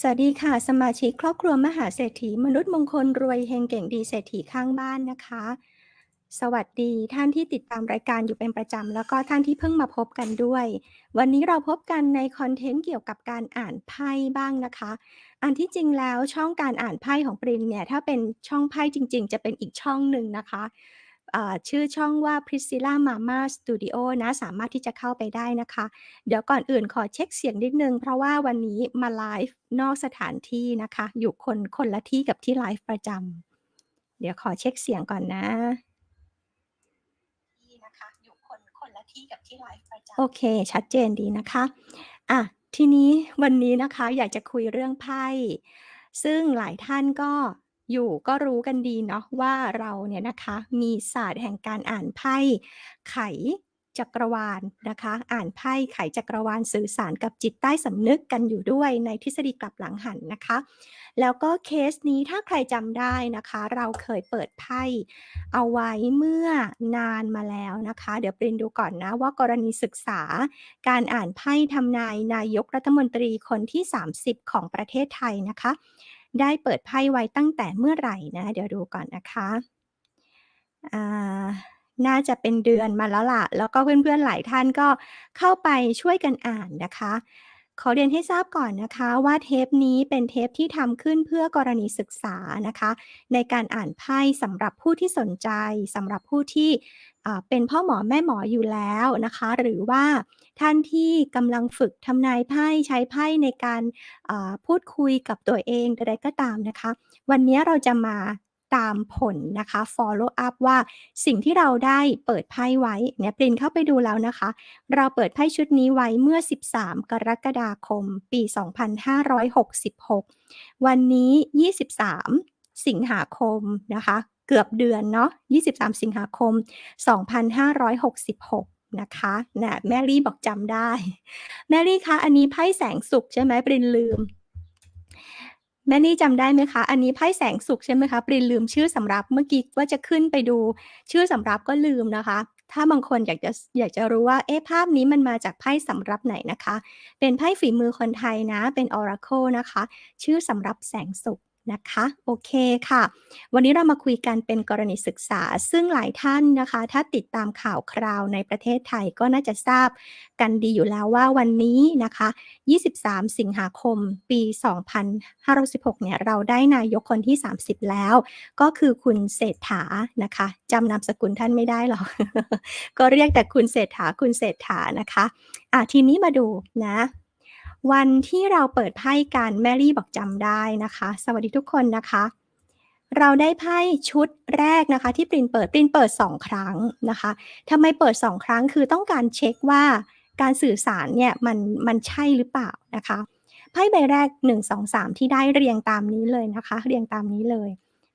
สวัสดีค่ะ สมาชิกครอบครัวมหาเศรษฐี มนุษย์มงคลรวยเฮงเก่งดีเศรษฐีข้างบ้านนะคะ สวัสดีท่านที่ติดตามรายการอยู่เป็นประจำ แล้วก็ท่านที่เพิ่งมาพบกันด้วย วันนี้เราพบกันในคอนเทนต์เกี่ยวกับการอ่านไพ่บ้างนะคะ อันที่จริงแล้วช่องการอ่านไพ่ของปรินเนี่ยถ้าเป็นช่องไพ่จริง ๆ จะเป็นอีกช่องหนึ่งนะคะ อ่าชื่อช่องว่า Priscilla Mama Studio นะ สามารถที่จะเข้าไปได้นะคะ เดี๋ยวก่อนอื่นขอเช็กเสียงนิดหนึ่งเพราะว่าวันนี้มาไลฟ์นอกสถานที่นะคะ อยู่คนคนละที่กับที่ไลฟ์ประจำเดี๋ยวขอเช็กเสียงก่อนนะที่นะคะอยู่คนคนละที่กับที่ไลฟ์ประจำโอเค ชัดเจนดีนะคะอะทีนี้วันนี้นะคะอยากจะคุยเรื่องไพ่ ซึ่งหลายท่านก็ อยู่ก็รู้กันดีเนาะว่าเราเนี่ยนะคะมีศาสตร์แห่งการอ่านไพ่ไขจักรวาลนะคะ อ่านไพ่ไขจักรวาลสื่อสารกับจิตใต้สำนึกกันอยู่ด้วยในทฤษฎีกลับหลังหันนะคะ แล้วก็เคสนี้ถ้าใครจำได้นะคะ เราเคยเปิดไพ่เอาไว้เมื่อนานมาแล้วนะคะ เดี๋ยวปรินดูก่อนนะว่ากรณีศึกษา การอ่านไพ่ทำนายนายกรัฐมนตรีคนที่ 30 ของประเทศไทยนะคะ ได้เปิดไพ่ไว้ตั้งแต่เมื่อไหร่นะ เดี๋ยวดูก่อนนะคะน่าจะเป็นเดือนมาแล้วล่ะ แล้วก็เพื่อนๆหลายท่านก็เข้าไปช่วยกันอ่านนะคะ ขอเรียนให้ทราบก่อนนะคะว่าเทปนี้เป็นเทปที่ทำขึ้นเพื่อกรณีศึกษานะคะ ในการอ่านไพ่สำหรับผู้ที่สนใจสำหรับผู้ที่เป็นพ่อหมอแม่หมออยู่แล้วนะคะ หรือว่าท่านที่กำลังฝึกทำนายไพ่ใช้ไพ่ในการพูดคุยกับตัวเองใดๆก็ตามนะคะ วันนี้เราจะมา ตามผลนะคะ follow up ว่าสิ่งที่เราได้เปิดไพ่ไว้เนี่ยปรินเข้าไปดูแล้วนะคะ เราเปิดไพ่ชุดนี้ไว้เมื่อ 13 กรกฎาคม ปี 2566 วันนี้ 23 สิงหาคมนะคะ เกือบเดือนเนาะ 23 สิงหาคม 2566นะคะน่ะแมรี่บอกจำได้ แมรี่คะ อันนี้ไพ่แสงสุขใช่ไหม?ปรินลืม แม่นี่จำได้ไหมคะ อันนี้ไพ่แสงสุขใช่ไหมคะ?ปรินลืมชื่อสำรับเมื่อกี้ว่าจะขึ้นไปดูชื่อสำรับก็ลืมนะคะ ถ้าบางคนอยากจะอยากจะรู้ว่าเอ๊ะภาพนี้มันมาจากไพ่สำรับไหนนะคะ เป็นไพ่ฝีมือคนไทยนะ เป็นออราโคนะคะ ชื่อสำรับแสงสุข นะคะ โอเคค่ะ วันนี้เรามาคุยกันเป็นกรณีศึกษา ซึ่งหลายท่านนะคะ ถ้าติดตามข่าวคราวในประเทศไทยก็น่าจะทราบกันดีอยู่แล้วว่าวันนี้นะคะ 23 สิงหาคมปี 2516 เนี่ย เราได้นายกคนที่ 30 แล้ว ก็คือคุณเศรษฐานะคะจำนามสกุลท่านไม่ได้หรอก ก็เรียกแต่คุณเศรษฐาคุณเศรษฐานะคะ อ่าทีนี้มาดูนะ วันที่เราเปิดไพ่กันแมรี่บอกจำได้นะคะ สวัสดีทุกคนนะคะ เราได้ไพ่ชุดแรกนะคะ ที่ปรินเปิดปรินเปิด 2 ครั้งนะคะทำไมเปิด 2 ครั้งคือต้องการเช็กว่าการสื่อสารเนี่ยมันมันใช่หรือเปล่านะคะไพ่ใบแรก 1 2 3 ที่ได้เรียงตามนี้เลยนะคะ เรียงตามนี้เลย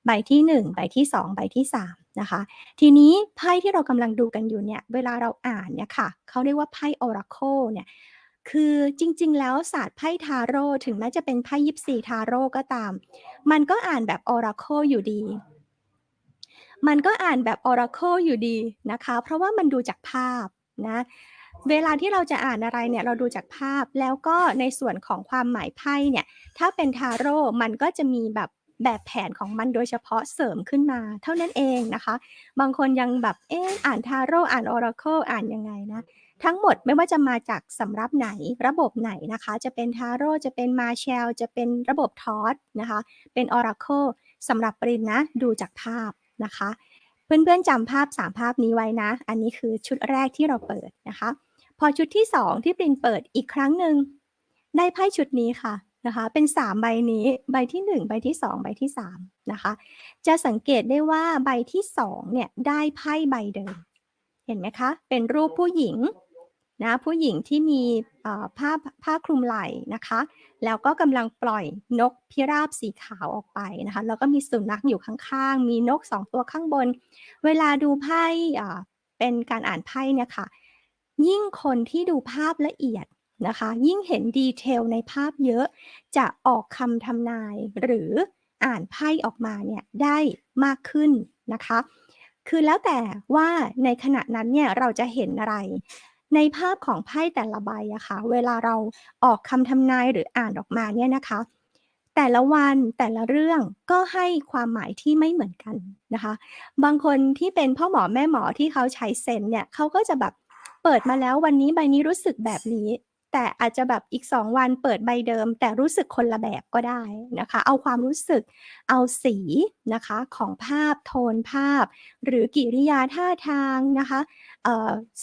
ใบที่ 1 ใบที่ 2 ใบที่ 3 นะคะ ทีนี้ไพ่ที่เรากำลังดูกันอยู่เนี่ยเวลาเราอ่านเนี่ยค่ะเขาเรียกว่าไพ่ Oracle เนี่ย คือจริง ๆ แล้วศาสตร์ไพ่ทาโรต์ถึงแม้จะเป็นไพ่ยิปซีทาโรต์ก็ตาม มันก็อ่านแบบ Oracle อยู่ดี มันก็อ่านแบบ Oracle อยู่ดีนะคะ เพราะว่ามันดูจากภาพนะเวลาที่เราจะอ่านอะไรเนี่ยเราดูจากภาพแล้วก็ในส่วนของความหมายไพ่เนี่ยถ้าเป็นทาโรต์มันก็จะมีแบบแบบแผนของมันโดยเฉพาะเสริมขึ้นมา เท่านั้นเองนะคะ บางคนยังแบบเอ๊ะอ่านทาโรต์อ่าน Oracle อ่านยังไงนะ ทั้งหมดไม่ว่าจะมาจากสำรับไหนระบบไหนนะคะ จะเป็นทาโรต์จะเป็น Marshall จะเป็นระบบ TOS นะคะ เป็น Oracle สำหรับปรินนะ ดูจากภาพนะคะ เพื่อนๆจำภาพ 3 ภาพนี้ไว้นะ อันนี้คือชุดแรกที่เราเปิดนะคะ พอชุดที่ 2 ที่ปรินเปิดอีกครั้งหนึ่งได้ไพ่ชุดนี้ค่ะนะคะ เป็น 3 ใบนี้ใบที่ 1 ใบที่ 2 ใบที่3นะคะ จะสังเกตได้ว่าใบที่2เนี่ยได้ไพ่ใบเดิมเห็นไหมคะ เป็นรูปผู้หญิง นะผู้หญิงที่มีผ้าผ้าคลุมไหล่นะคะ แล้วก็กำลังปล่อยนกพิราบสีขาวออกไปนะคะแล้วก็มีสุนัขอยู่ข้างๆ มีนก2ตัวข้างบน เวลาดูไพ่เป็นการอ่านไพ่เนี่ยค่ะยิ่งคนที่ดูภาพละเอียดนะคะ ยิ่งเห็น detail ในภาพเยอะจะออกคำทำนายหรืออ่านไพ่ออกมาเนี่ยได้มากขึ้นนะคะ คือแล้วแต่ว่าในขณะนั้นเนี่ยเราจะเห็นอะไร ในภาพของไพ่แต่ละใบอะค่ะ เวลาเราออกคำทำนายหรืออ่านออกมาเนี่ยนะคะ แต่ละวันแต่ละเรื่องก็ให้ความหมายที่ไม่เหมือนกันนะคะ บางคนที่เป็นพ่อหมอแม่หมอที่เขาใช้เซนเนี่ยเขาก็จะแบบเปิดมาแล้ววันนี้ใบนี้รู้สึกแบบนี้ แต่อาจจะแบบอีก 2 วันเปิดใบเดิม แต่รู้สึกคนละแบบก็ได้นะคะ เอาความรู้สึกเอาสีนะคะของภาพโทนภาพ หรือกิริยาท่าทางนะคะ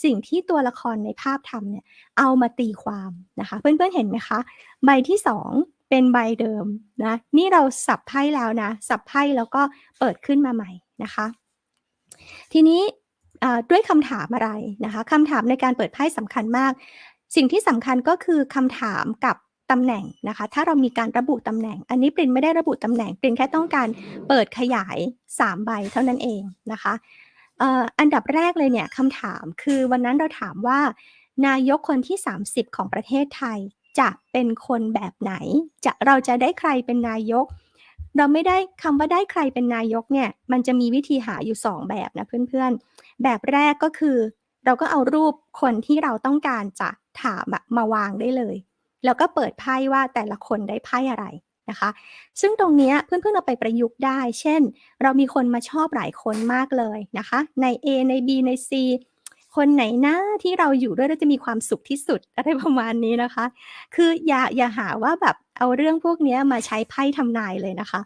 สิ่งที่ตัวละครในภาพทำเนี่ยเอามาตีความนะคะ เพื่อนๆเห็นไหมคะใบที่ 2 เป็นใบเดิมนะนี่เราสับไพ่แล้วนะ สับไพ่แล้วก็เปิดขึ้นมาใหม่นะคะ ทีนี้ด้วยคำถามอะไรนะคะคำถามในการเปิดไพ่สำคัญมาก สิ่งที่สำคัญก็คือคำถามกับตำแหน่งนะคะ ถ้าเรามีการระบุตำแหน่ง อันนี้ปรินไม่ได้ระบุตำแหน่งปรินแค่ต้องการเปิดขยาย 3 ใบเท่านั้นเองนะคะอันดับแรกเลยเนี่ยคำถามคือวันนั้นเราถามว่า นายกคนที่ 30 ของประเทศไทยจะเป็นคนแบบไหน จะเราจะได้ใครเป็นนายก เราไม่ได้คำว่าได้ใครเป็นนายกเนี่ยมันจะมีวิธีหาอยู่ 2 แบบนะเพื่อนๆ แบบแรกก็คือ เราก็เอารูปคนที่เราต้องการจะถามมาวางได้เลย แล้วก็เปิดไพ่ว่าแต่ละคนได้ไพ่อะไรนะคะ ซึ่งตรงนี้เพื่อนๆเอาไปประยุกต์ได้ เช่น เรามีคนมาชอบหลายคนมากเลยนะคะ ใน A ใน B ใน C คนไหนนะที่เราอยู่ด้วยแล้วจะมีความสุขที่สุดอะไรประมาณนี้นะคะ คืออย่าอย่าหาว่าแบบเอาเรื่องพวกนี้มาใช้ไพ่ทำนายเลยนะคะ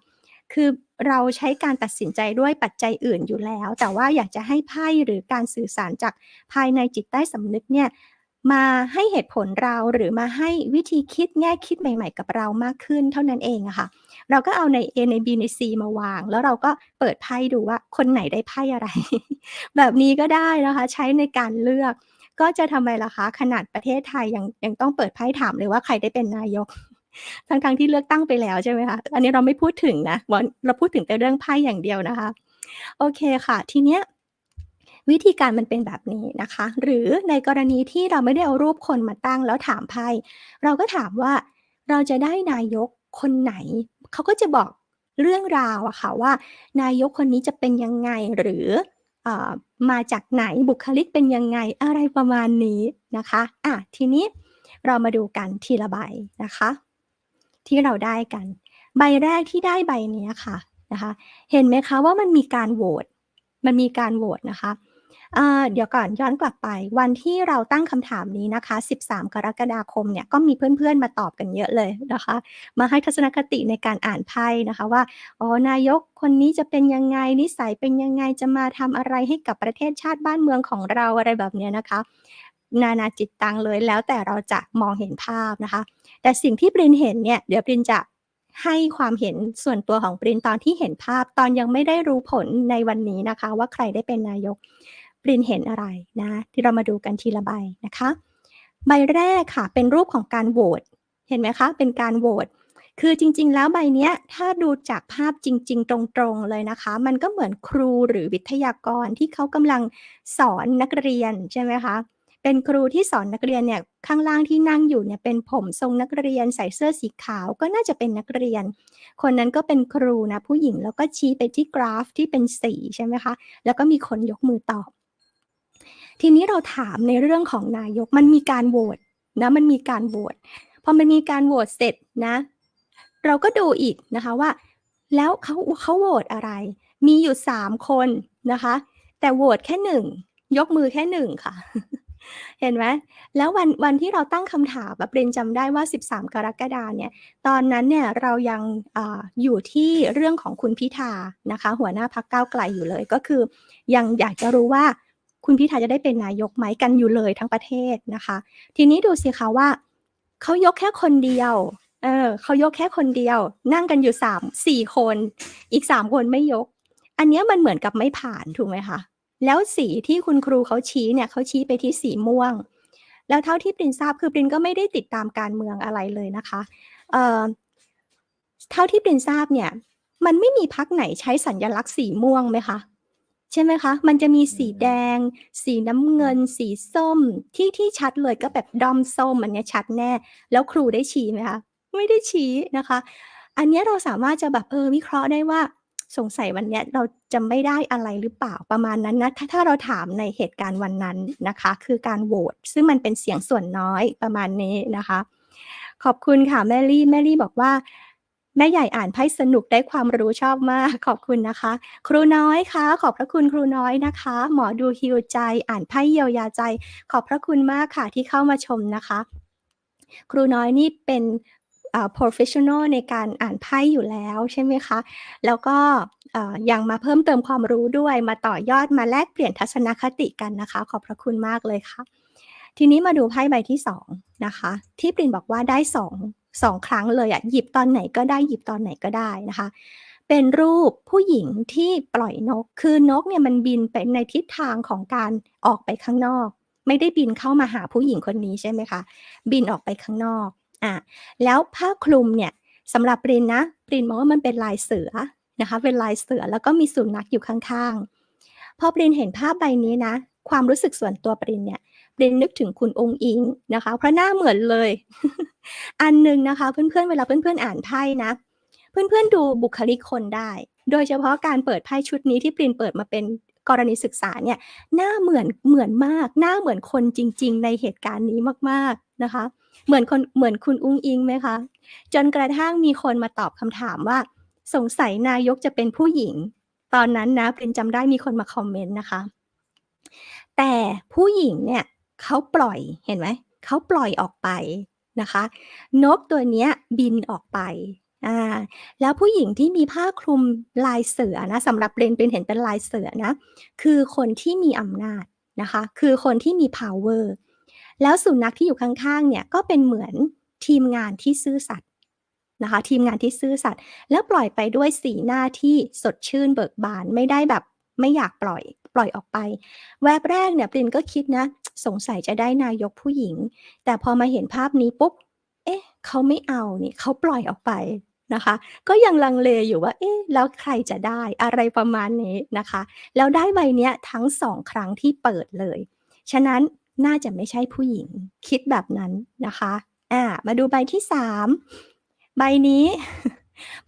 คือ เราใช้การตัดสินใจด้วยปัจจัยอื่นอยู่แล้ว แต่ว่าอยากจะให้ไพ่หรือการสื่อสารจากภายในจิตใต้สำนึกเนี่ยมาให้เหตุผลเราหรือมาให้วิธีคิดแง่คิดใหม่ ๆ กับเรามากขึ้นเท่านั้นเองอะค่ะ เราก็เอาใน A ใน B ใน C มาวาง แล้วเราก็เปิดไพ่ดูว่าคนไหนได้ไพ่อะไร แบบนี้ก็ได้นะคะใช้ในการเลือก ก็จะทำไมล่ะคะ ขนาดประเทศไทยยังยังต้องเปิดไพ่ถามเลยว่าใครได้เป็นนายก ทั้งๆที่เลือกตั้งไปแล้วใช่ไหมคะ อันนี้เราไม่พูดถึงนะเราพูดถึงแต่เรื่องไพ่อย่างเดียวนะคะ โอเคค่ะ ทีเนี้ยวิธีการมันเป็นแบบนี้นะคะ หรือในกรณีที่เราไม่ได้เอารูปคนมาตั้งแล้วถามไพ่ เราก็ถามว่าเราจะได้นายกคนไหน เขาก็จะบอกเรื่องราวอะค่ะว่า นายกคนนี้จะเป็นยังไงหรืออมาจากไหนบุคลิกเป็นยังไงอะไรประมาณนี้นะคะอะทีนี้เรามาดูกันทีละใบนะคะ ที่เราได้กัน ใบแรกที่ได้ใบนี้ค่ะนะคะ เห็นไหมคะว่ามันมีการโหวตมันมีการโหวตนะคะเดี๋ยวก่อนย้อนกลับไป วันที่เราตั้งคำถามนี้นะคะ 13 กรกฎาคมเนี่ยก็มีเพื่อนๆมาตอบกันเยอะเลยนะคะ มาให้ทัศนคติในการอ่านไพ่นะคะว่าอ๋อนายกคนนี้จะเป็นยังไงนิสัยเป็นยังไงจะมาทำอะไรให้กับประเทศชาติบ้านเมืองของเราอะไรแบบนี้นะคะ นานาจิตตังเลยแล้วแต่เราจะมองเห็นภาพนะคะ แต่สิ่งที่ปรินเห็นเนี่ย เดี๋ยวปรินจะให้ความเห็นส่วนตัวของปรินตอนที่เห็นภาพตอนยังไม่ได้รู้ผลในวันนี้นะคะ ว่าใครได้เป็นนายกปรินเห็นอะไรนะ ที่เรามาดูกันทีละใบนะคะ ใบแรกค่ะ เป็นรูปของการโหวตเห็นไหมคะ เป็นการโหวตคือจริง ๆ แล้วใบเนี้ยถ้าดูจากภาพจริง ๆ ตรงๆเลยนะคะ มันก็เหมือนครูหรือวิทยากรที่เขากำลังสอนนักเรียนใช่ไหมคะ เป็นครูที่สอนนักเรียนเนี่ยข้างล่างที่นั่งอยู่เนี่ยเป็นผมทรงนักเรียนใส่เสื้อสีขาวก็น่าจะเป็นนักเรียน คนนั้นก็เป็นครูนะผู้หญิงแล้วก็ชี้ไปที่กราฟที่เป็นสีใช่ไหมคะ แล้วก็มีคนยกมือตอบ ทีนี้เราถามในเรื่องของนายกมันมีการโหวตนะมันมีการโหวตพอมันมีการโหวตเสร็จนะ เราก็ดูอีกนะคะว่า แล้วเขาเขาโหวตอะไร มีอยู่สามคนนะคะ แต่โหวตแค่หนึ่งยกมือแค่หนึ่งค่ะ เห็นไหมแล้ววันวันที่เราตั้งคำถามแบบเรนจำได้ว่า 13 กรกฎาเนี่ย ตอนนั้นเนี่ยเรายังออยู่ที่เรื่องของคุณพิธานะคะ หัวหน้าพักเก้าไกลอยู่เลยก็คือ ยังอยากจะรู้ว่าคุณพิธาจะได้เป็นนายกไหมกันอยู่เลยทั้งประเทศนะคะ ทีนี้ดูสิคะว่าเขายกแค่คนเดียวเออเขายกแค่คนเดียว นั่งกันอยู่สามสี่คน อีกสามคนไม่ยก อันนี้มันเหมือนกับไม่ผ่านถูกไหมคะ แล้วสีที่คุณครูเขาชี้เนี่ยเขาชี้ไปที่สีม่วง แล้วเท่าที่ปรินทราบคือปรินก็ไม่ได้ติดตามการเมืองอะไรเลยนะคะเอ่อเท่าที่ปรินทราบเนี่ย มันไม่มีพักไหนใช้สัญญลักษณ์สีม่วงไหมคะใช่ไหมคะ มันจะมีสีแดง สีน้ำเงิน สีส้ม ที่ที่ชัดเลยก็แบบดอมส้มอันนี้ชัดแน่ แล้วครูได้ชี้ไหมคะ ไม่ได้ชี้นะคะ อันนี้เราสามารถจะแบบเออวิเคราะห์ได้ว่า สงสัยวันนี้เราจะไม่ได้อะไรหรือเปล่าประมาณนั้นนะถ้าถ้าเราถามในเหตุการณ์วันนั้นนะคะ คือการโหวตซึ่งมันเป็นเสียงส่วนน้อยประมาณนี้นะคะ ขอบคุณค่ะแมรี่แมรี่บอกว่าแม่ใหญ่อ่านไพ่สนุกได้ความรู้ชอบมากขอบคุณนะคะ ครูน้อยคะ ขอบพระคุณครูน้อยนะคะ หมอดูฮีลใจอ่านไพ่เยียวยาใจ ขอบพระคุณมากค่ะที่เข้ามาชมนะคะ ครูน้อยนี่เป็น professional ในการอ่านไพ่อยู่แล้วใช่ไหมคะ แล้วก็เอ่อยังมาเพิ่มเติมความรู้ด้วยมาต่อยอดมาแลกเปลี่ยนทัศนคติกันนะคะ ขอบพระคุณมากเลยค่ะ ทีนี้มาดูไพ่ใบที่2นะคะ ที่ปรินบอกว่าได้2 2ครั้งเลยอะหยิบตอนไหนก็ได้หยิบตอนไหนก็ได้นะคะ เป็นรูปผู้หญิงที่ปล่อยนก คือนกเนี่ยมันบินไปในทิศทางของการออกไปข้างนอก ไม่ได้บินเข้ามาหาผู้หญิงคนนี้ใช่ไหมคะ บินออกไปข้างนอก อะแล้วผ้าคลุมเนี่ยสำหรับปรินนะปรินมองว่ามันเป็นลายเสือนะคะเป็นลายเสือแล้วก็มีสุนัขอยู่ข้างๆ พอปรินเห็นภาพใบนี้นะ ความรู้สึกส่วนตัวปรินเนี่ยปรินนึกถึงคุณองค์อิงนะคะ เพราะหน้าเหมือนเลย อันหนึ่งนะคะเพื่อนๆเวลาเพื่อนๆอ่านไพ่นะ เพื่อนๆดูบุคลิกคนได้ โดยเฉพาะการเปิดไพ่ชุดนี้ที่ปรินเปิดมาเป็นกรณีศึกษาเนี่ยหน้าเหมือนเหมือนมาก หน้าเหมือนคนจริง ๆ ในเหตุการณ์นี้มากๆนะคะ เหมือนคนเหมือนคุณอุ้งอิงไหมคะ จนกระทั่งมีคนมาตอบคำถามว่า สงสัยนายกจะเป็นผู้หญิง ตอนนั้นนะปรินจำได้มีคนมาคอมเมนต์นะคะ แต่ผู้หญิงเนี่ยเขาปล่อยเห็นไหมเขาปล่อยออกไปนะคะ นกตัวเนี้ยบินออกไปอ่าแล้วผู้หญิงที่มีผ้าคลุมลายเสือนะสำหรับปรินปรินเห็นเป็นลายเสือนะ คือคนที่มีอำนาจนะคะ คือคนที่มีพาวเวอร์ แล้วสุนัขที่อยู่ข้างๆเนี่ยก็เป็นเหมือนทีมงานที่ซื่อสัตย์นะคะ ทีมงานที่ซื่อสัตย์แล้วปล่อยไปด้วยสีหน้าที่สดชื่นเบิกบานไม่ได้แบบไม่อยากปล่อยปล่อยออกไป แวบแรกเนี่ยปรินก็คิดนะ สงสัยจะได้นายกผู้หญิง แต่พอมาเห็นภาพนี้ปุ๊บ เอ๊ะ เขาไม่เอานี่เขาปล่อยออกไปนะคะ ก็ยังลังเลอยู่ว่า เอ๊ะ แล้วใครจะได้อะไรประมาณนี้นะคะ แล้วได้ใบเนี้ยทั้ง2ครั้งที่เปิดเลย ฉะนั้น น่าจะไม่ใช่ผู้หญิง คิดแบบนั้นนะคะอ่ามาดูใบที่สามใบนี้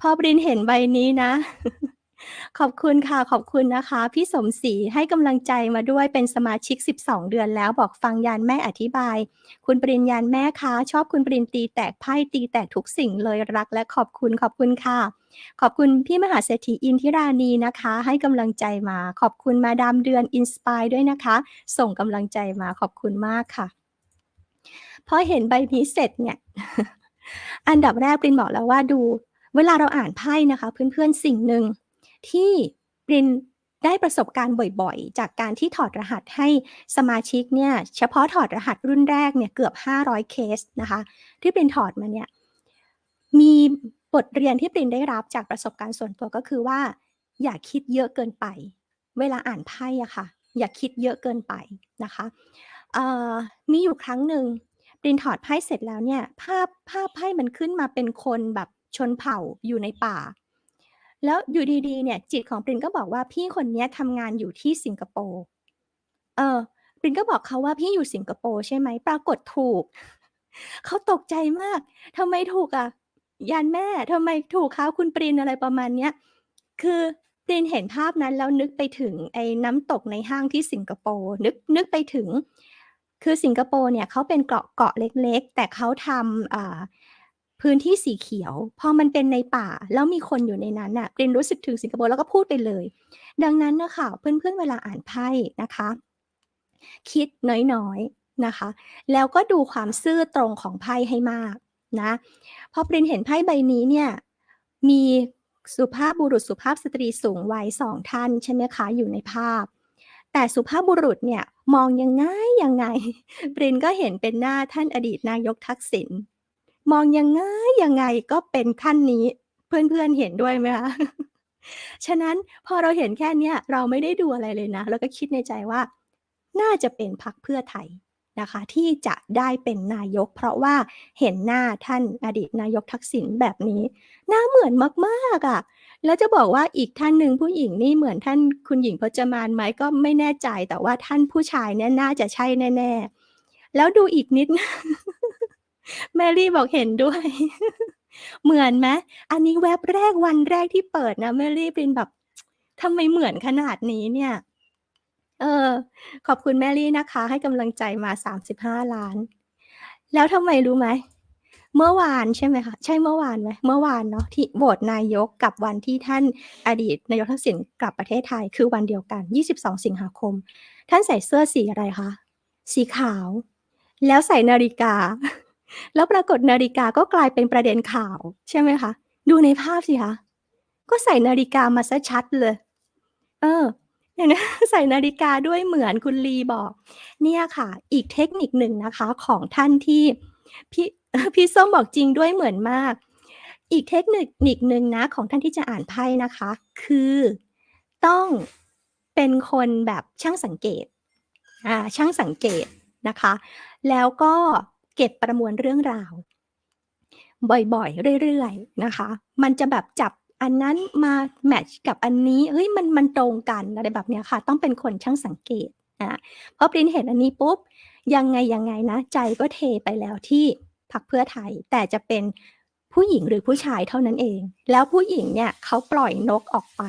พอปรินเห็นใบนี้นะ ขอบคุณค่ะ ขอบคุณนะคะ พี่สมศรีให้กำลังใจมาด้วยเป็นสมาชิก 12 เดือนแล้วบอกฟังยานแม่อธิบาย คุณปริญญาณแม่คะชอบคุณปรินตีแตกไพ่ตีแตกทุกสิ่งเลยรักและขอบคุณขอบคุณค่ะ ขอบคุณพี่มหาเศรษฐีอินทิรานีนะคะ ให้กำลังใจมา ขอบคุณมาดามเดือน Inspire ด้วยนะคะ ส่งกำลังใจมาขอบคุณมากค่ะพอเห็นใบนี้เสร็จเนี่ยอันดับแรกปรินบอกแล้วว่าดู เวลาเราอ่านไพ่นะคะ เพื่อนๆสิ่งหนึ่ง ที่ปรินได้ประสบการณ์บ่อยๆ จากการที่ถอดรหัสให้สมาชิกเนี่ยเฉพาะถอดรหัสรุ่นแรกเนี่ยเกือบ 500 เคสนะคะที่ปรินถอดมาเนี่ยมีบทเรียนที่ปรินได้รับจากประสบการณ์ส่วนตัวก็คือว่า อย่าคิดเยอะเกินไป เวลาอ่านไพ่อะค่ะอย่าคิดเยอะเกินไปนะคะมีอยู่ครั้งหนึ่งปรินถอดไพ่เสร็จแล้วเนี่ยภาพภาพไพ่มันขึ้นมาเป็นคนแบบชนเผ่าอยู่ในป่า แล้วอยู่ดีๆเนี่ยจิตของปรินก็บอกว่าพี่คนนี้ทำงานอยู่ที่สิงคโปร์เออปรินก็บอกเขาว่าพี่อยู่สิงคโปร์ใช่ไหมปรากฏถูก เขาตกใจมากทำไมถูกอะยานแม่ทำไมถูกคะคุณปรินอะไรประมาณเนี้ยคือปรินเห็นภาพนั้นแล้วนึกไปถึงไอ้น้ำตกในห้างที่สิงคโปร์นึกนึกไปถึง คือสิงคโปร์เนี่ยเขาเป็นเกาะเกาะเล็ก ๆ แต่เขาทำอ่า พื้นที่สีเขียว พอมันเป็นในป่า แล้วมีคนอยู่ในนั้นน่ะปรินรู้สึกถึงสิงคโปร์แล้วก็พูดไปเลย ดังนั้นนะค่ะเพื่อนๆเวลาอ่านไพ่นะคะ คิดน้อยๆนะคะ แล้วก็ดูความซื่อตรงของไพ่ให้มากนะพอปรินเห็นไพ่ใบนี้เนี่ยมีสุภาพบุรุษสุภาพสตรีสูงวัย2ท่านใช่ไหมคะอยู่ในภาพ แต่สุภาพบุรุษเนี่ยมองยังไงยังไงปรินก็เห็นเป็นหน้าท่านอดีตนายกทักษิณ มองยังไงยังไงก็เป็นท่านนี้ เพื่อนๆเห็นด้วยไหมคะ ฉะนั้นพอเราเห็นแค่เนี้ยเราไม่ได้ดูอะไรเลยนะเราก็คิดในใจว่า น่าจะเป็นพรรคเพื่อไทยนะคะ ที่จะได้เป็นนายก เพราะว่าเห็นหน้าท่านอดีตนายกทักษิณแบบนี้ หน้าเหมือนมากๆอะแล้วจะบอกว่าอีกท่านหนึ่งผู้หญิงนี่เหมือนท่านคุณหญิงพจมานไหมก็ไม่แน่ใจแต่ว่าท่านผู้ชายเนี่ยน่าจะใช่แน่ ๆ แล้วดูอีกนิด แมรี่บอกเห็นด้วย เหมือนไหมอันนี้แว็บแรกวันแรกที่เปิดนะแมรี่เปรินแบบทำไมเหมือนขนาดนี้เนี่ย เออ ขอบคุณแมรี่นะคะ ให้กำลังใจมา35ล้าน แล้วทำไมรู้ไหม เมื่อวานใช่ไหมคะ ใช่เมื่อวานไหมเมื่อวานเนาะที่โหวตนายกกับวันที่ท่านอดีต นายกทักษิณกลับประเทศไทยคือวันเดียวกัน 22 สิงหาคม ท่านใส่เสื้อสีอะไรคะ สีขาว แล้วใส่นาฬิกา แล้วปรากฏนาฬิกาก็กลายเป็นประเด็นข่าว ใช่ไหมคะ ดูในภาพสิคะ ก็ใส่นาฬิกามาซะชัดเลย เออเนี่ยนะใส่นาฬิกาด้วยเหมือนคุณลีบอก เนี่ยค่ะ อีกเทคนิคหนึ่งนะคะของท่านที่พี่พี่ส้มบอกจริงด้วยเหมือนมาก อีกเทคนิคนิคหนึ่งนะของท่านที่จะอ่านไพ่นะคะ คือต้องเป็นคนแบบช่างสังเกตอ่าช่างสังเกตนะคะ แล้วก็ เก็บประมวลเรื่องราว บ่อยๆ เรื่อยๆ นะคะ มันจะแบบจับอันนั้นมาแมทช์กับอันนี้ เฮ้ยมันมันตรงกันอะไรแบบเนี้ยค่ะ ต้องเป็นคนช่างสังเกตอ่าพอปรินเห็นอันนี้ปุ๊บ ยังไงยังไงนะ ใจก็เทไปแล้วที่พรรคเพื่อไทย แต่จะเป็นผู้หญิงหรือผู้ชายเท่านั้นเอง แล้วผู้หญิงเนี่ยเขาปล่อยนกออกไป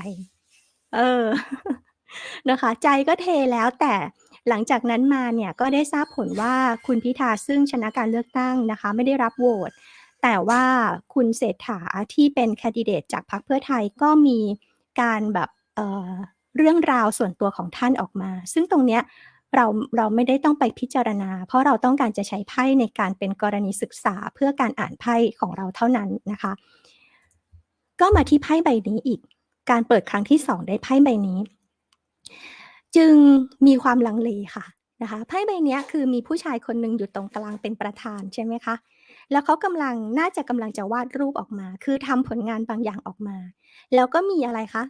เออ นะคะ ใจก็เทแล้วแต่ หลังจากนั้นมาเนี่ยก็ได้ทราบผลว่าคุณพิธาซึ่งชนะการเลือกตั้งนะคะ ไม่ได้รับโหวตแต่ว่าคุณเศรษฐาที่เป็นแคนดิเดตจากพรรคเพื่อไทยก็มีการแบบเอ่อเรื่องราวส่วนตัวของท่านออกมา ซึ่งตรงเนี้ยเราเราไม่ได้ต้องไปพิจารณา เพราะเราต้องการจะใช้ไพ่ในการเป็นกรณีศึกษาเพื่อการอ่านไพ่ของเราเท่านั้นนะคะ ก็มาที่ไพ่ใบนี้อีก การเปิดครั้งที่สองได้ไพ่ใบนี้ จึงมีความลังเลค่ะนะคะไพ่ใบเนี้ยคือมีผู้ชายคนหนึ่งอยู่ตรงกลางเป็นประธานใช่ไหมคะแล้วเขากำลังน่าจะกำลังจะวาดรูปออกมา คือทำผลงานบางอย่างออกมา แล้วก็มีอะไรคะ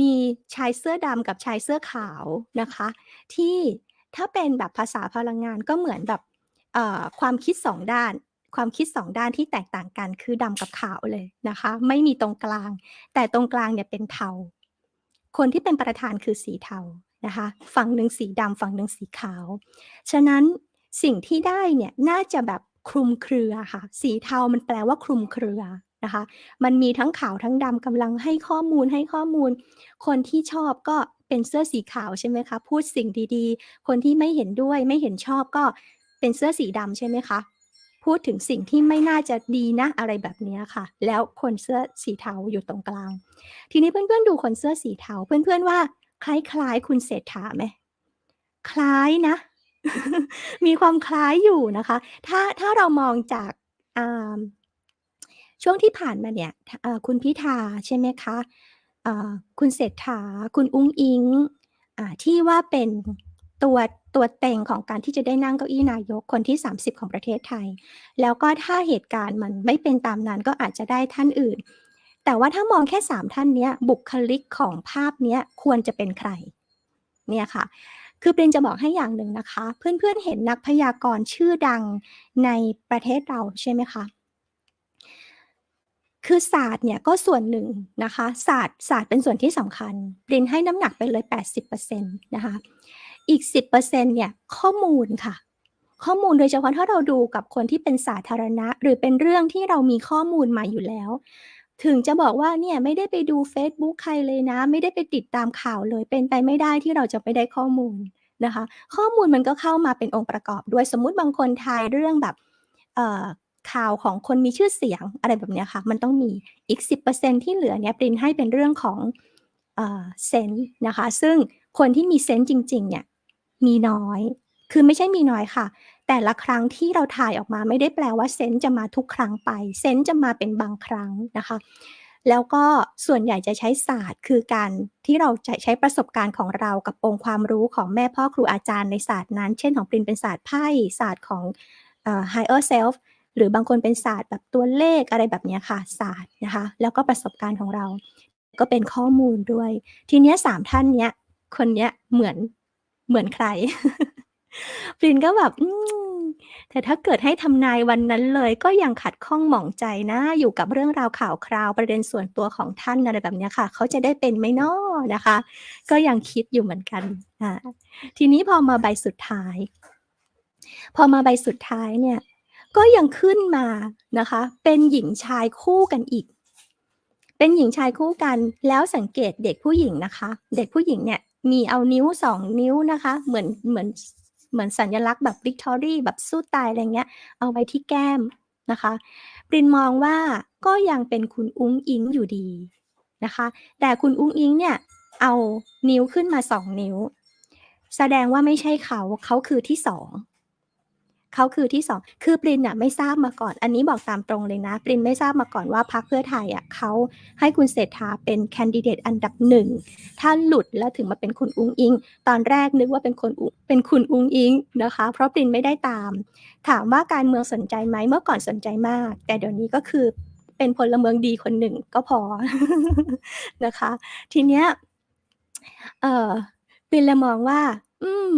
มีชายเสื้อดำกับชายเสื้อขาวนะคะ ที่ถ้าเป็นแบบภาษาพลังงานก็เหมือนแบบความคิดสองด้าน ความคิดสองด้านที่แตกต่างกันคือดำกับขาวเลยนะคะ ไม่มีตรงกลาง แต่ตรงกลางเนี่ยเป็นเทาคนที่เป็นประธานคือสีเทา นะคะฝั่งหนึ่งสีดำฝั่งหนึ่งสีขาว ฉะนั้นสิ่งที่ได้เนี่ยน่าจะแบบคลุมเครือค่ะ สีเทามันแปลว่าคลุมเครือนะคะ มันมีทั้งขาวทั้งดำกำลังให้ข้อมูลให้ข้อมูล คนที่ชอบก็เป็นเสื้อสีขาวใช่ไหมคะ พูดสิ่งดีๆ คนที่ไม่เห็นด้วยไม่เห็นชอบก็เป็นเสื้อสีดำใช่ไหมคะพูดถึงสิ่งที่ไม่น่าจะดีนะอะไรแบบนี้ค่ะ แล้วคนเสื้อสีเทาอยู่ตรงกลาง ทีนี้เพื่อนๆดูคนเสื้อสีเทาเพื่อนๆว่า คล้ายๆ คุณเศรษฐาไหมคล้ายนะ มีความคล้ายอยู่นะคะ ถ้าถ้าเรามองจากช่วงที่ผ่านมาเนี่ยคุณพิธาใช่ไหมคะคุณเศรษฐา คุณอุ้งอิงอที่ว่าเป็นตัวตัวเต็งของการที่จะได้นั่งเก้าอี้นายกคนที่ 30 ของประเทศไทย แล้วก็ถ้าเหตุการณ์มันไม่เป็นตามนั้นก็อาจจะได้ท่านอื่น แต่ว่าถ้ามองแค่ 3 ท่านเนี้ยบุคลิกของภาพเนี้ยควรจะเป็นใครเนี่ยค่ะ คือปรินจะบอกให้อย่างหนึ่งนะคะ เพื่อนๆเห็นนักพยากรณ์ชื่อดังในประเทศเราใช่ไหมคะคือศาสตร์เนี่ยก็ส่วนหนึ่งนะคะศาสตร์ศาสตร์เป็นส่วนที่สำคัญปรินให้น้ำหนักไปเลย 80%นะคะอีก 10%เนี่ยข้อมูลค่ะ ข้อมูลโดยเฉพาะถ้าเราดูกับคนที่เป็นสาธารณะ หรือเป็นเรื่องที่เรามีข้อมูลมาอยู่แล้ว ถึงจะบอกว่า เนี่ยไม่ได้ไปดูเฟซบุ๊กใครเลยนะ ไม่ได้ไปติดตามข่าวเลย เป็นไปไม่ได้ที่เราจะไม่ได้ข้อมูลนะคะ ข้อมูลมันก็เข้ามาเป็นองค์ประกอบด้วย สมมุติบางคนทายเรื่องแบบ เอ่อ ข่าวของคนมีชื่อเสียง อะไรแบบเนี้ยค่ะ มันต้องมี อีก 10%ที่เหลือเนี่ย ปรินให้เป็นเรื่องของ เอ่อ เซนส์นะคะ ซึ่งคนที่มีเซนส์จริง ๆ เนี่ย มีน้อย คือไม่ใช่มีน้อยค่ะ แต่ละครั้งที่เราถ่ายออกมาไม่ได้แปลว่าเซนจะมาทุกครั้งไป เซนจะมาเป็นบางครั้งนะคะ แล้วก็ส่วนใหญ่จะใช้ศาสตร์ คือการที่เราจะใช้ประสบการณ์ของเรากับองค์ความรู้ของแม่พ่อครูอาจารย์ในศาสตร์นั้น เช่นของปรินเป็นศาสตร์ไพ่ศาสตร์ของ higher self หรือบางคนเป็นศาสตร์แบบตัวเลขอะไรแบบนี้ค่ะ ศาสตร์นะคะ แล้วก็ประสบการณ์ของเรา ก็เป็นข้อมูลด้วย ทีนี้สามท่านเนี้ย คนเนี้ยเหมือนเหมือนใคร ปรินก็แบบ อืม แต่ถ้าเกิดให้ทำนายวันนั้นเลย ก็ยังขัดข้องหมองใจนะ อยู่กับเรื่องราวข่าวคราวประเด็นส่วนตัวของท่านอะไรแบบเนี้ยค่ะ เขาจะได้เป็นไหมน้อนะคะ ก็ยังคิดอยู่เหมือนกันอ่าทีนี้พอมาใบสุดท้าย พอมาใบสุดท้ายเนี่ย ก็ยังขึ้นมานะคะ เป็นหญิงชายคู่กันอีก เป็นหญิงชายคู่กันแล้วสังเกตเด็กผู้หญิงนะคะ เด็กผู้หญิงเนี่ยมีเอานิ้วสองนิ้วนะคะ เหมือนเหมือน เหมือนสัญลักษณ์แบบวิกตอรี่แบบสู้ตายอะไรเงี้ย เอาไว้ที่แก้มนะคะปรินมองว่าก็ยังเป็นคุณอุ้งอิงอยู่ดีนะคะ แต่คุณอุ้งอิงเนี่ยเอานิ้วขึ้นมาสองนิ้ว แสดงว่าไม่ใช่เขาเขาคือที่สอง เขาคือที่สองคือปรินอะไม่ทราบมาก่อน อันนี้บอกตามตรงเลยนะ ปรินไม่ทราบมาก่อนว่าพรรคเพื่อไทยอะเขาให้คุณเศรษฐาเป็นแคนดิเดตอันดับหนึ่งถ้าหลุดแล้วถึงมาเป็นคุณอุ้งอิง ตอนแรกนึกว่าเป็นคนเป็นคุณอุ้งอิงนะคะ เพราะปรินไม่ได้ตาม ถามว่าการเมืองสนใจไหมเมื่อก่อนสนใจมาก แต่เดี๋ยวนี้ก็คือเป็นพลเมืองดีคนหนึ่งก็พอนะคะ ทีเนี้ยเออปรินเลยมองว่า อืม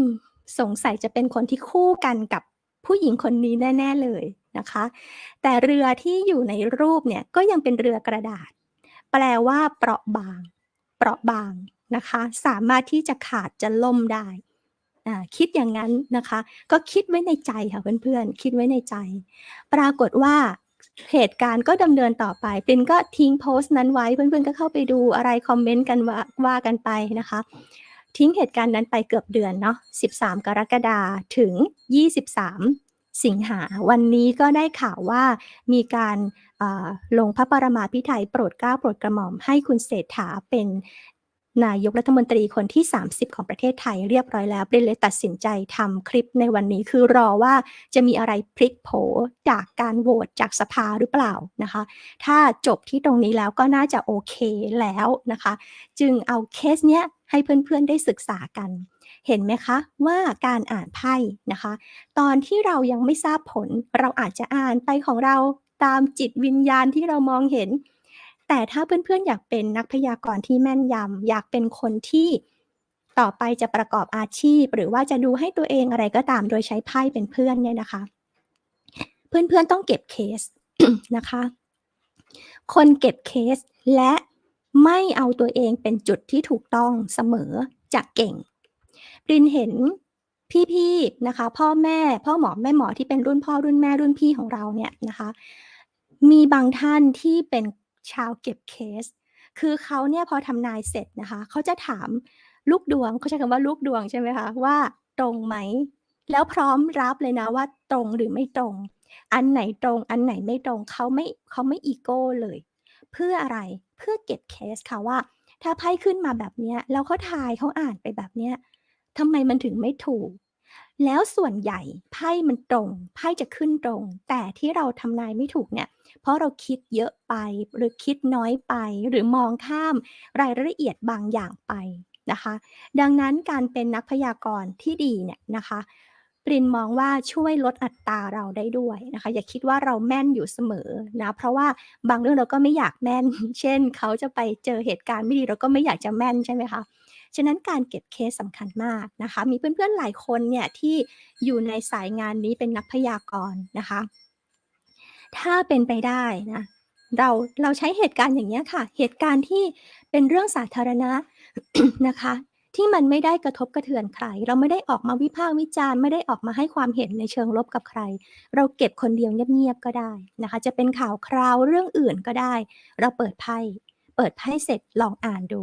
สงสัยจะเป็นคนที่คู่กันกับ ผู้หญิงคนนี้แน่ ๆเลยนะคะ แต่เรือที่อยู่ในรูปเนี่ยก็ยังเป็นเรือกระดาษ แปลว่าเปราะบาง เปราะบางนะคะ สามารถที่จะขาดจะล่มได้อ่าคิดอย่างนั้นนะคะ ก็คิดไว้ในใจค่ะเพื่อนๆ คิดไว้ในใจ ปรากฏว่าเหตุการณ์ก็ดำเนินต่อไปปินก็ทิ้งโพสต์นั้นไว้เพื่อนๆก็เข้าไปดูอะไรคอมเมนต์กันว่าว่ากันไปนะคะ ทิ้งเหตุการณ์นั้นไปเกือบเดือนเนาะ 13 กรกฎาคมถึง 23 สิงหา วันนี้ก็ได้ข่าวว่ามีการลงพระปรมาพิไทยโปรดเกล้าโปรดกระหม่อมให้คุณเศรษฐาเป็น นายกรัฐมนตรีคนที่ 30 ของประเทศไทยเรียบร้อยแล้วเปนเลยตัดสินใจทำคลิปในวันนี้คือรอว่าจะมีอะไรพลิกโผจากการโหวตจากสภาหรือเปล่านะคะ ถ้าจบที่ตรงนี้แล้วก็น่าจะโอเคแล้วนะคะ จึงเอาเคสเนี้ยให้เพื่อนๆได้ศึกษากัน เห็นไหมคะว่าการอ่านไพ่นะคะ ตอนที่เรายังไม่ทราบผลเราอาจจะอ่านไปของเราตามจิตวิญญาณที่เรามองเห็น แต่ถ้าเพื่อนๆอยากเป็นนักพยากรณ์ที่แม่นยำอยากเป็นคนที่ต่อไปจะประกอบอาชีพ หรือว่าจะดูให้ตัวเองอะไรก็ตามโดยใช้ไพ่เป็นเพื่อนเนี่ยนะคะ เพื่อนๆต้องเก็บเคสนะคะ คนเก็บเคสและไม่เอาตัวเองเป็นจุดที่ถูกต้องเสมอจะเก่งปรินเห็นพี่ๆนะคะ พ่อแม่พ่อหมอแม่หมอที่เป็นรุ่นพ่อรุ่นแม่รุ่นพี่ของเราเนี่ยนะคะ มีบางท่านที่เป็น ชาวเก็บเคส คือเขาเนี่ยพอทำนายเสร็จนะคะเขาจะถามลูกดวงเขาใช้คำว่าลูกดวงใช่ไหมคะว่าตรงไหม แล้วพร้อมรับเลยนะว่าตรงหรือไม่ตรง อันไหนตรงอันไหนไม่ตรงเขาไม่เขาไม่อีโก้เลย เพื่ออะไรเพื่อเก็บเคสค่ะว่า ถ้าไพ่ขึ้นมาแบบนี้แล้วเขาทายเขาอ่านไปแบบนี้ทำไมมันถึงไม่ถูก แล้วส่วนใหญ่ไพ่มันตรงไพ่จะขึ้นตรง แต่ที่เราทำนายไม่ถูกเนี่ย เพราะเราคิดเยอะไปหรือคิดน้อยไป หรือมองข้ามรายละเอียดบางอย่างไปนะคะ ดังนั้นการเป็นนักพยากรณ์ที่ดีเนี่ยนะคะปรินมองว่าช่วยลดอัตราเราได้ด้วยนะคะ อย่าคิดว่าเราแม่นอยู่เสมอนะเพราะว่าบางเรื่องเราก็ไม่อยากแม่น เช่น เขาจะไปเจอเหตุการณ์ไม่ดีเราก็ไม่อยากจะแม่นใช่ไหมคะ ฉะนั้นการเก็บเคสสำคัญมากนะคะ มีเพื่อนๆหลายคนเนี่ยที่อยู่ในสายงานนี้เป็นนักพยากรณ์นะคะ ถ้าเป็นไปได้นะเราเราใช้เหตุการณ์อย่างนี้ค่ะ เหตุการณ์ที่เป็นเรื่องสาธารณะนะคะ ที่มันไม่ได้กระทบกระเทือนใคร เราไม่ได้ออกมาวิพากษ์วิจารณ์ไม่ได้ออกมาให้ความเห็นในเชิงลบกับใคร เราเก็บคนเดียวเงียบๆก็ได้นะคะ จะเป็นข่าวคราวเรื่องอื่นก็ได้ เราเปิดไพ่ เปิดไพ่เสร็จลองอ่านดู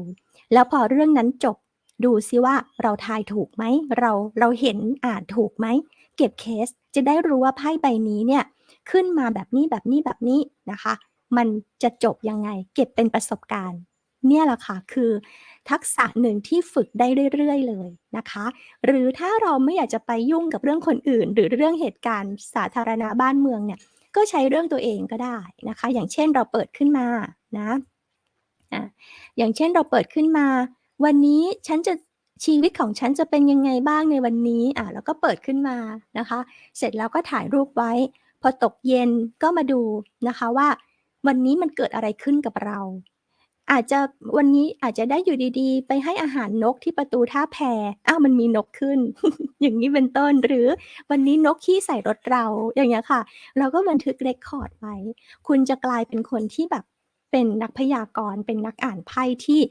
แล้วพอเรื่องนั้นจบดูซิว่าเราทายถูกไหมเราเราเห็นอ่านถูกไหม เก็บเคสจะได้รู้ว่าไพ่ใบนี้เนี่ยขึ้นมาแบบนี้แบบนี้แบบนี้นะคะ มันจะจบยังไง เก็บเป็นประสบการณ์ เนี่ยแหละค่ะคือ ทักษะหนึ่งที่ฝึกได้เรื่อยๆเลยนะคะ หรือถ้าเราไม่อยากจะไปยุ่งกับเรื่องคนอื่น หรือเรื่องเหตุการณ์สาธารณะบ้านเมืองเนี่ยก็ใช้เรื่องตัวเองก็ได้นะคะ อย่างเช่นเราเปิดขึ้นมานะ อะอย่างเช่นเราเปิดขึ้นมา วันนี้ฉันจะชีวิตของฉันจะเป็นยังไงบ้างในวันนี้อะแล้วก็เปิดขึ้นมานะคะ เสร็จแล้วก็ถ่ายรูปไว้ พอตกเย็นก็มาดูนะคะว่า วันนี้มันเกิดอะไรขึ้นกับเรา อาจจะวันนี้อาจจะได้อยู่ดีๆ ไปให้อาหารนกที่ประตูท่าแพอ้าวมันมีนกขึ้น อย่างนี้เป็นต้นหรือวันนี้นกขี้ใส่รถเราอย่างเงี้ยค่ะ เราก็บันทึกเรคคอร์ดไว้ คุณจะกลายเป็นคนที่แบบ เป็นนักพยากรณ์เป็นนักอ่านไพ่ที่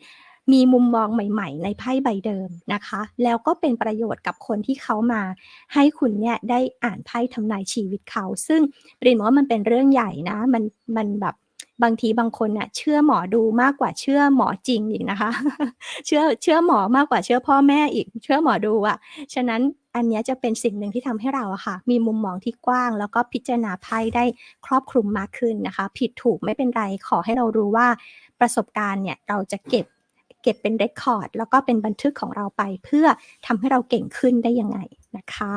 มีมุมมองใหม่ๆ ในไพ่ใบเดิมนะคะ แล้วก็เป็นประโยชน์กับคนที่เขามา ให้คุณเนี่ยได้อ่านไพ่ทำนายชีวิตเขา ซึ่งเรียนว่ามันเป็นเรื่องใหญ่นะ มันมันแบบ บางทีบางคนน่ะเชื่อหมอดูมากกว่าเชื่อหมอจริงอีกนะคะ เชื่อเชื่อหมอมากกว่าเชื่อพ่อแม่อีก เชื่อหมอดูอะฉะนั้นอันนี้จะเป็นสิ่งหนึ่งที่ทำให้เราอะค่ะ มีมุมมองที่กว้าง แล้วก็พิจารณาไพ่ได้ครอบคลุมมากขึ้นนะคะ ผิดถูกไม่เป็นไรขอให้เรารู้ว่าประสบการณ์เนี่ยเราจะเก็บเก็บเป็นเรคคอร์ดแล้วก็เป็นบันทึกของเราไป เพื่อทำให้เราเก่งขึ้นได้ยังไงนะคะ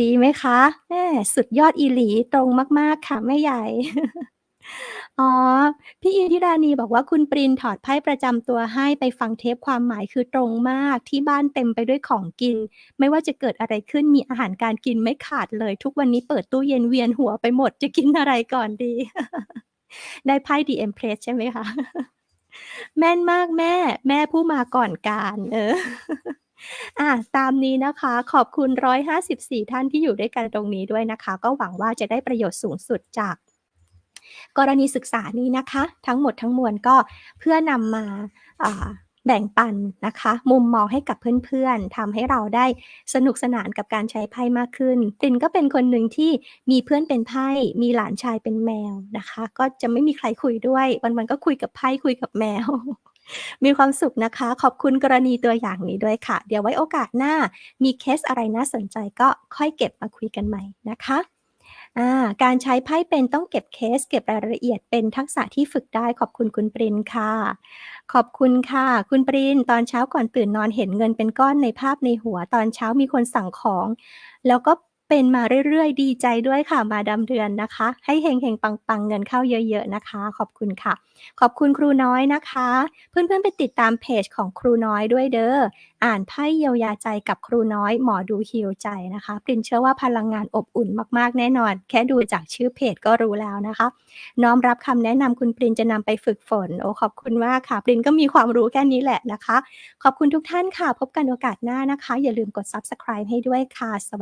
ดีไหมคะแม่สุดยอดอีหลีตรงมาก ๆ ค่ะแม่ใหญ่ อ๋อ พี่อินทิรานีบอกว่าคุณปรินถอดไพ่ประจำตัวให้ไปฟังเทปความหมายคือตรงมากที่บ้านเต็มไปด้วยของกิน ไม่ว่าจะเกิดอะไรขึ้นมีอาหารการกินไม่ขาดเลย ทุกวันนี้เปิดตู้เย็นเวียนหัวไปหมดจะกินอะไรก่อนดี ได้ไพ่ The Empress ใช่ไหมคะ แม่นมากแม่ แม่ผู้มาก่อนการ เอออาตามนี้นะคะขอบคุณ 154 ท่านที่อยู่ด้วยกันตรงนี้ด้วยนะคะ ก็หวังว่าจะได้ประโยชน์สูงสุดจาก กรณีศึกษานี้นะคะ ทั้งหมดทั้งมวลก็เพื่อนำมาแบ่งปันนะคะ มุมมองให้กับเพื่อนๆทำให้เราได้สนุกสนานกับการใช้ไพ่มากขึ้นปรินก็เป็นคนหนึ่งที่มีเพื่อนเป็นไพ่มีหลานชายเป็นแมวนะคะ ก็จะไม่มีใครคุยด้วยวันๆก็คุยกับไพ่คุยกับแมว มีความสุขนะคะ ขอบคุณกรณีตัวอย่างนี้ด้วยค่ะ เดี๋ยวไว้โอกาสหน้ามีเคสอะไรน่าสนใจก็ค่อยเก็บมาคุยกันใหม่นะคะ อาการใช้ไพ่เป็นต้องเก็บเคส เก็บรายละเอียดเป็นทักษะที่ฝึกได้ขอบคุณคุณปรินค่ะ ขอบคุณค่ะ คุณปรินตอนเช้าก่อนตื่นนอนเห็นเงินเป็นก้อนในภาพในหัว ตอนเช้ามีคนสั่งของ แล้วก็ เป็นมาเรื่อยๆ ดีใจด้วยค่ะมาดาเดือนนะคะ ให้เฮงๆปังๆเงินเข้าเยอะๆนะคะ ขอบคุณค่ะ ขอบคุณครูน้อยนะคะ เพื่อนๆไปติดตามเพจของครูน้อยด้วยเด้ออ่านไพ่เยียวยาใจกับครูน้อยหมอดู heal ใจนะคะปรินเชื่อว่าพลังงานอบอุ่นมากๆ แน่นอน แค่ดูจากชื่อเพจก็รู้แล้วนะคะ น้อมรับคำแนะนำคุณปรินจะนำไปฝึกฝนโอ้ขอบคุณมากค่ะปรินก็มีความรู้แค่นี้แหละนะคะ ขอบคุณทุกท่านค่ะ พบกันโอกาสหน้านะคะ อย่าลืมกด Subscribe ให้ด้วยค่ะสวัส